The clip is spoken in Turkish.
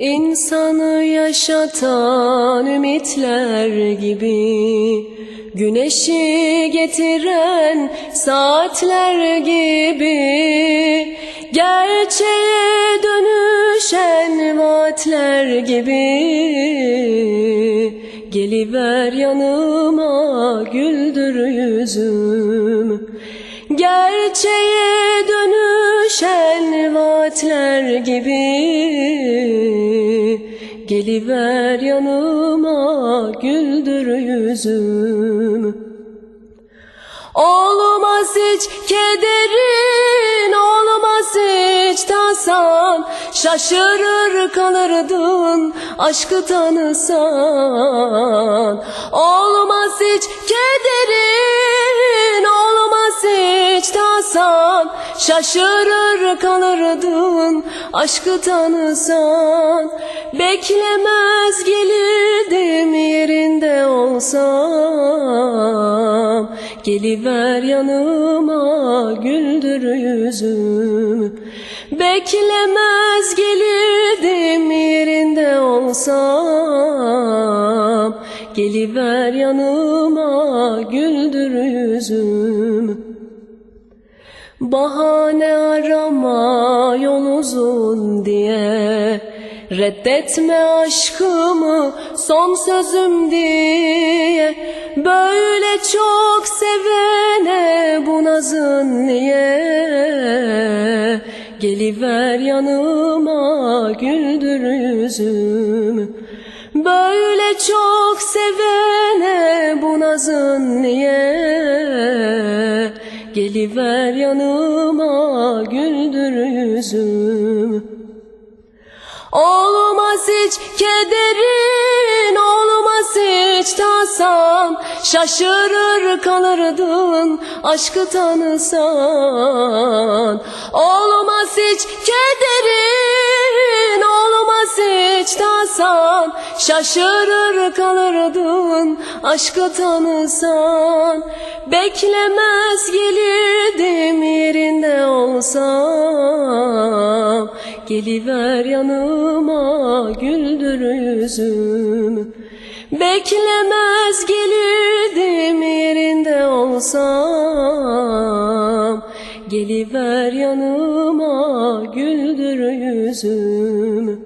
İnsanı yaşatan ümitler gibi Güneşi getiren saatler gibi Gerçeğe dönüşen vaatler gibi. Geliver yanıma güldür yüzümü Gerçeğe dönüşen vaatler gibi Geliver yanıma güldür yüzümü Olmaz hiç kederin, olmaz hiç tasan. Şaşırır kalırdın aşkı tanısan. Olmaz Şaşırır kalırdın aşkı tanısan. Beklemez gelirdim yerinde olsam. Geliver yanıma güldür yüzümü Beklemez gelirdim yerinde olsam. Geliver yanıma güldür yüzümü Bahane arama yol uzun diye. Reddetme aşkımı son sözüm diye. Böyle çok sevene bu nazın niye? Geliver yanıma güldür yüzümü Böyle çok sevene bu nazın niye Geliver yanıma güldür yüzümü Olmaz hiç kederin, olmaz hiç tasan. Şaşırır kalırdın aşkı tanısan. Olmaz hiç Şaşırır kalırdın aşkı tanısan. Beklemez gelirdim yerinde olsam Geliver yanıma güldür yüzümü Beklemez gelirdim yerinde olsam Geliver yanıma güldür yüzümü